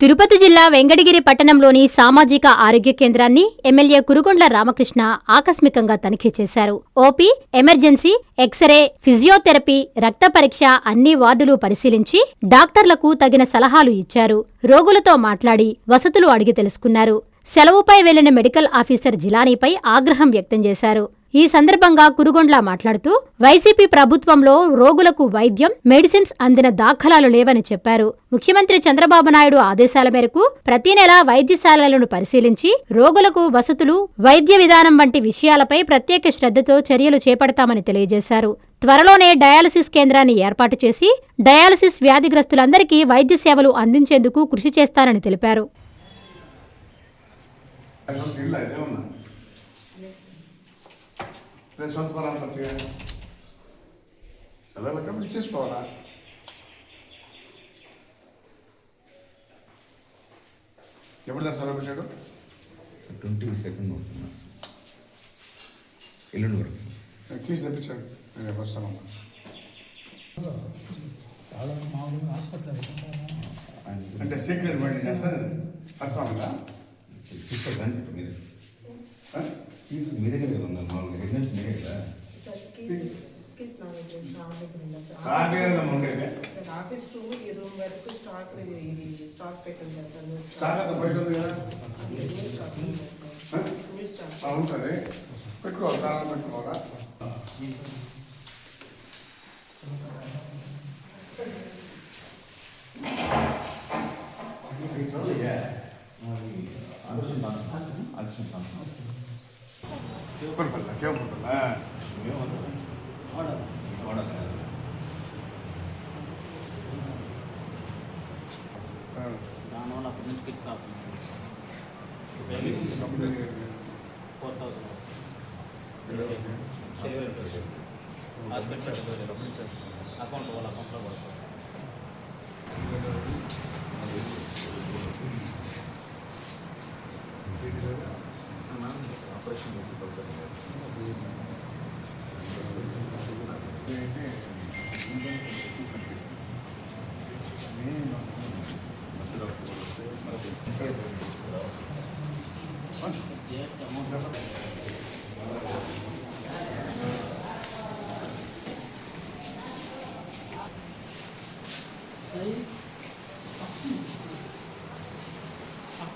తిరుపతి జిల్లా వెంకటగిరి పట్టణంలోని సామాజిక ఆరోగ్య కేంద్రాన్ని ఎమ్మెల్యే కురుగొండ్ల రామకృష్ణ ఆకస్మికంగా తనిఖీ చేశారు. ఓపీ ఎమర్జెన్సీ ఎక్స్రే ఫిజియోథెరపీ రక్త పరీక్ష అన్ని వార్డులు పరిశీలించి డాక్టర్లకు తగిన సలహాలు ఇచ్చారు. రోగులతో మాట్లాడి వసతులు అడిగి తెలుసుకున్నారు. సెలవుపై వెళ్ళిన మెడికల్ ఆఫీసర్ జిలానీపై ఆగ్రహం వ్యక్తం చేశారు. ఈ సందర్భంగా కురుగొండ్ల మాట్లాడుతూ వైసీపీ ప్రభుత్వంలో రోగులకు వైద్యం మెడిసిన్స్ అందిన దాఖలాలు లేవని చెప్పారు. ముఖ్యమంత్రి చంద్రబాబు నాయుడు ఆదేశాల మేరకు ప్రతి నెల వైద్యశాలలను పరిశీలించి రోగులకు వసతులు వైద్య విధానం వంటి విషయాలపై ప్రత్యేక శ్రద్ధతో చర్యలు చేపడతామని తెలియజేశారు. త్వరలోనే డయాలసిస్ కేంద్రాన్ని ఏర్పాటు చేసి డయాలసిస్ వ్యాధిగ్రస్తులందరికీ వైద్య సేవలు అందించేందుకు కృషి చేస్తానని తెలిపారు. నేను సొంత పని అంటే ఎలా పెట్టినప్పుడు ఇచ్చేసుకోవాలా ఎప్పుడు దాన్ని సెలవు పెట్టాడు? ట్వంటీ సెకండ్ అవుతున్నా ఎల్లుండి వరకు సార్. కీస్ తెప్పించాడు. నేను వస్తానమ్మా అంటే సీక్రెట్ బండి చేస్తారు వస్తామా అంటే మీరు. ఫీజు మీ దగ్గర కదా ఉన్నారు మామూలుగా ఎగ్జామ్స్ మీరే కదా. ఆఫీస్ రూమ్ ఈ రూమ్ వరకు స్టాక్ ఇది స్టాక్ ఉంది? కదా స్టాక్ ఉంది ఉంటుంది. పెట్టుకోవాలి. పెట్టుకోవాలా కొనుక్కోవాలా కేవలం దానివల్ల అప్పటి నుంచి కిట్స్ ఆపుతుంది ఫోర్ థౌసండ్ హాస్పిటల్ అకౌంట్ వాళ్ళ అకౌంట్లో పడుతుంది.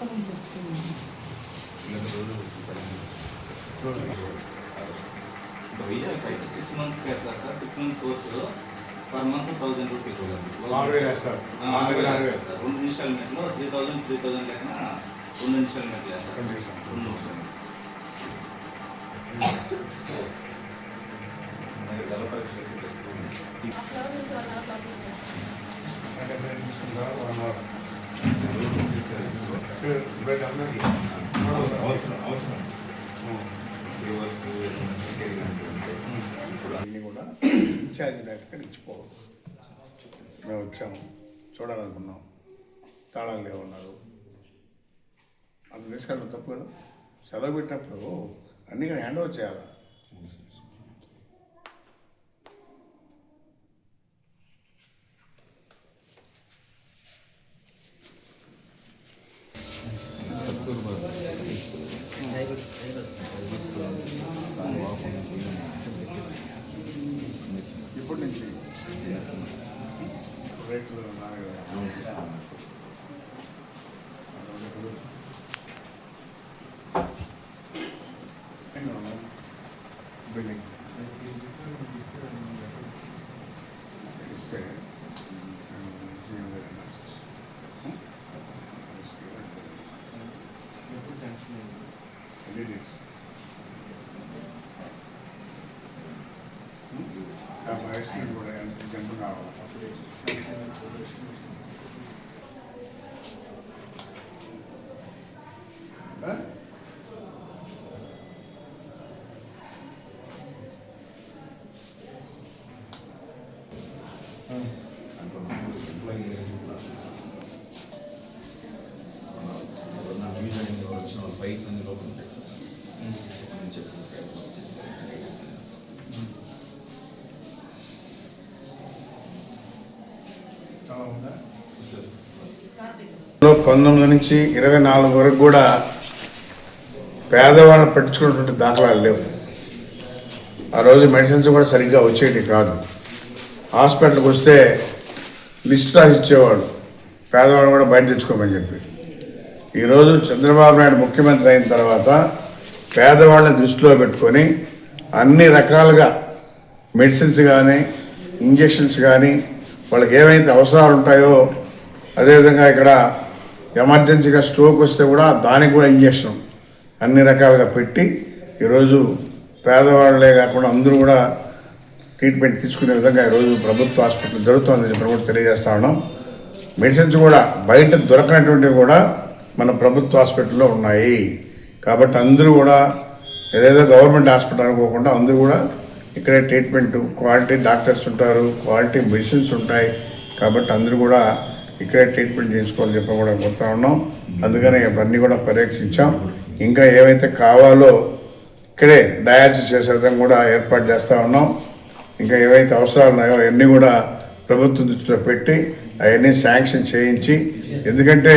అక్కడ నుంచి six months sir sir six months course per month thousand rupees ఆరు వేలు వేస్తారు రెండు ఇన్స్టాల్మెంట్లో త్రీ థౌసండ్ త్రీ థౌసండ్ లెక్కన రెండు ఇన్స్టాల్మెంట్ వేస్తారు రెండు ఇన్స్టాల్మెంట్. పరీక్ష అవసరం అవసరం రివర్స్ ఇప్పుడు అన్నీ కూడా ఇన్ఛార్జ్ డైరెక్ట్గా ఇచ్చిపోవాలి మేము వచ్చాము చూడాలనుకున్నాం తాళాలు లేవన్నారు అందుకు తీసుకెళ్ళడం తప్పు కదా సెలవు పెట్టినప్పుడు అన్నీ కూడా హ్యాండ్ ఓవర్ చేయాలి ఇప్పటి నుంచి రేట్లు నాలుగు ఫైల్స్ అన్ని లోపల ఉంటాయి. చెప్పి చాలా ఉందా సార్ పంతొమ్మిది నుంచి ఇరవై నాలుగు వరకు కూడా పేదవాళ్ళని పట్టించుకున్నటువంటి దాఖలాలు లేవు. ఆ రోజు మెడిసిన్స్ కూడా సరిగ్గా వచ్చేవి కాదు. హాస్పిటల్కి వస్తే లిస్ట్ రాసి ఇచ్చేవాడు పేదవాళ్ళు కూడా బయట తెచ్చుకోమని చెప్పి. ఈరోజు చంద్రబాబు నాయుడు ముఖ్యమంత్రి అయిన తర్వాత పేదవాళ్ళని దృష్టిలో పెట్టుకొని అన్ని రకాలుగా మెడిసిన్స్ కానీ ఇంజెక్షన్స్ కానీ వాళ్ళకి ఏవైతే అవసరాలు ఉంటాయో అదేవిధంగా ఇక్కడ ఎమర్జెన్సీగా స్ట్రోక్ వస్తే కూడా దానికి కూడా ఇంజెక్షన్. అన్ని రకాలుగా పెట్టి ఈరోజు పేదవాళ్ళే కాకుండా అందరూ కూడా ట్రీట్మెంట్ తీసుకునే విధంగా ఈరోజు ప్రభుత్వ హాస్పిటల్ జరుగుతుందని చెప్పి కూడా తెలియజేస్తా ఉన్నాం. మెడిసిన్స్ కూడా బయట దొరకనటువంటివి కూడా మన ప్రభుత్వ హాస్పిటల్లో ఉన్నాయి. కాబట్టి అందరూ కూడా ఏదేదో గవర్నమెంట్ హాస్పిటల్ అనుకోకుండా అందరూ కూడా ఇక్కడే ట్రీట్మెంట్ క్వాలిటీ డాక్టర్స్ ఉంటారు క్వాలిటీ మెడిసిన్స్ ఉంటాయి. కాబట్టి అందరూ కూడా ఇక్కడే ట్రీట్మెంట్ చేసుకోవాలని చెప్పి కూడా కోరుతా ఉన్నాం. అందుకని ఇవన్నీ కూడా పరీక్షించాం. ఇంకా ఏవైతే కావాలో ఇక్కడే డయాలసిస్ చేసే విధంగా కూడా ఏర్పాటు చేస్తూ ఉన్నాం. ఇంకా ఏవైతే అవసరాలు ఉన్నాయో అవన్నీ కూడా ప్రభుత్వం దృష్టిలో పెట్టి అవన్నీ శాంక్షన్ చేయించి ఎందుకంటే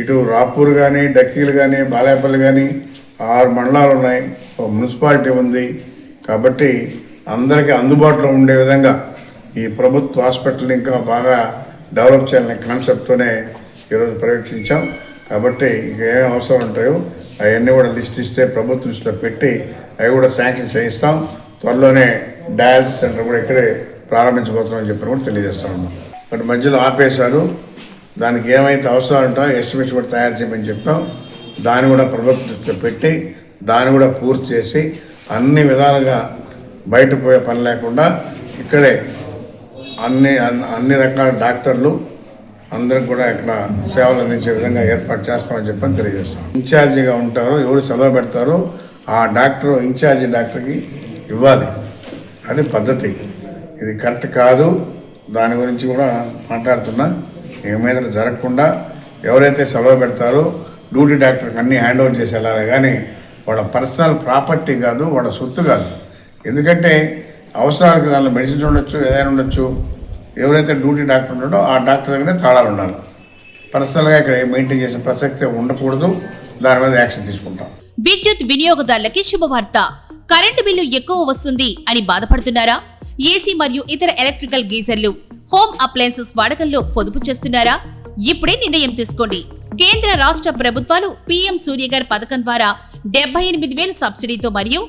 ఇటు రాపూర్ కానీ డక్కీలు కానీ బాలేపల్లి కానీ ఆరు మండలాలు ఉన్నాయి. ఒక మున్సిపాలిటీ ఉంది. కాబట్టి అందరికీ అందుబాటులో ఉండే విధంగా ఈ ప్రభుత్వ హాస్పిటల్ ఇంకా బాగా డెవలప్ చేయాలనే కాన్సెప్ట్తోనే ఈరోజు ప్రవేశించాం. కాబట్టి ఇంకేం ఏమేమి అవసరం ఉంటాయో అవన్నీ కూడా లిస్ట్ ఇస్తే ప్రభుత్వ దృష్టిలో పెట్టి అవి కూడా శాంక్షన్ చేయిస్తాం. త్వరలోనే డయాలసిస్ సెంటర్ కూడా ఇక్కడే ప్రారంభించబోతున్నామని చెప్పి కూడా తెలియజేస్తున్నాం బట్ మధ్యలో ఆపేశారు. దానికి ఏమైతే అవసరం ఉంటాయో ఎస్టిమేట్స్ కూడా తయారు చేయమని చెప్పాం. దాన్ని కూడా ప్రభుత్వ దృష్టిలో పెట్టి దాన్ని కూడా పూర్తి చేసి అన్ని విధాలుగా బయట పోయే పని లేకుండా ఇక్కడే అన్ని అన్ని- అన్ని రకాల డాక్టర్లు అందరికి కూడా ఇక్కడ సేవలు అందించే విధంగా ఏర్పాటు చేస్తామని చెప్పని తెలియజేస్తాం. ఇన్ఛార్జిగా ఉంటారు ఎవరు సెలవు పెడతారో ఆ డాక్టర్ ఇన్ఛార్జి డాక్టర్కి ఇవ్వాలి. అది పద్ధతి. ఇది కరెక్ట్ కాదు. దాని గురించి కూడా మాట్లాడుతున్నా. ఏమైనా జరగకుండా ఎవరైతే సెలవు పెడతారో డ్యూటీ డాక్టర్కి అన్నీ హ్యాండ్ ఓవర్ చేసి వెళ్ళాలి కానీ వాళ్ళ పర్సనల్ ప్రాపర్టీ కాదు వాళ్ళ సొత్తు కాదు. ఎందుకంటే అవసరాలకు దానిలో మెడిసిన్స్ ఉండొచ్చు ఏదైనా ఉండొచ్చు. ఎవరైతే డ్యూటీ డాక్టర్ ఉంటాడో ఆ డాక్టర్ దగ్గర తాళాలు ఉండాలి. పర్సనల్గా ఇక్కడ మెయింటైన్ చేసే ప్రసక్తి ఉండకూడదు. దాని మీద యాక్షన్ తీసుకుంటాం. విద్యుత్ వినియోగదారులకి శుభవార్త. కరెంటు బిల్లు ఎక్కువ వస్తుంది అని బాధపడుతున్నారా? ఏసీ మరియు ఇతర ఎలక్ట్రికల్ గీజర్లు హోమ్ అప్లయన్సెస్ వాడకంలో పొదుపు చేస్తున్నారా? ఇప్పుడే నిర్ణయం తీసుకోండి. కేంద్ర రాష్ట్ర ప్రభుత్వాలు పీఎం సూర్యగర్ పథకం ద్వారా డెబ్బై ఎనిమిది వేల సబ్సిడీతో మరియు